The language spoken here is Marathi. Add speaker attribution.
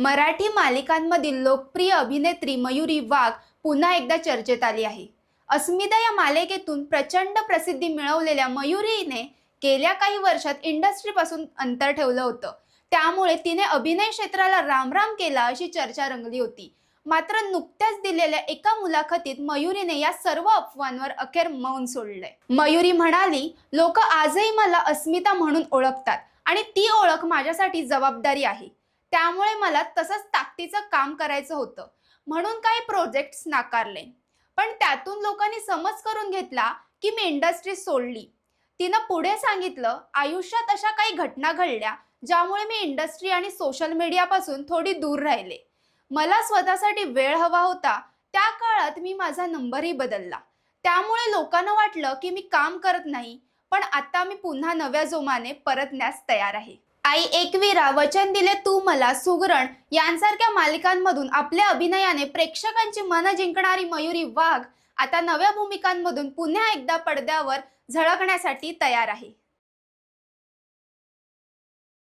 Speaker 1: मराठी मालिकांमधील लोकप्रिय अभिनेत्री मयुरी वाघ पुन्हा एकदा चर्चेत आली आहे. अस्मिता या मालिकेतून प्रचंड प्रसिद्धी मिळवलेल्या मयुरीने गेल्या काही वर्षात इंडस्ट्रीपासून अंतर ठेवलं होतं. त्यामुळे तिने अभिनय क्षेत्राला रामराम केला अशी चर्चा रंगली होती. मात्र नुकत्याच दिलेल्या एका मुलाखतीत मयुरीने या सर्व अफवांवर अखेर मौन सोडलंय. मयुरी म्हणाली लोक आजही मला अस्मिता म्हणून ओळखतात आणि ती ओळख माझ्यासाठी जबाबदारी आहे. त्यामुळे मला तसंच ताकदीचं काम करायचं होतं. म्हणून काही प्रोजेक्ट्स नाकारले. पण त्यातून लोकांनी समज करून घेतला की मी इंडस्ट्री सोडली. तिनं पुढे सांगितलं आयुष्यात अशा काही घटना घडल्या ज्यामुळे मी इंडस्ट्री आणि सोशल मीडियापासून थोडी दूर राहिले. मला स्वतःसाठी वेळ हवा होता. त्या काळात मी माझा नंबरही बदलला. त्यामुळे लोकांना वाटलं की मी काम करत नाही पण आता मी पुन्हा नव्या जोमाने परतण्यास तयार आहे. आई एकवीरा वचन दिले तू मला सुगरण. यांसारख्या मालिकांमधून आपल्या अभिनयाने प्रेक्षकांची मन जिंकणारी मयुरी वाघ आता नव्या भूमिकांमधून पुन्हा एकदा पडद्यावर झळकण्यासाठी तयार आहे.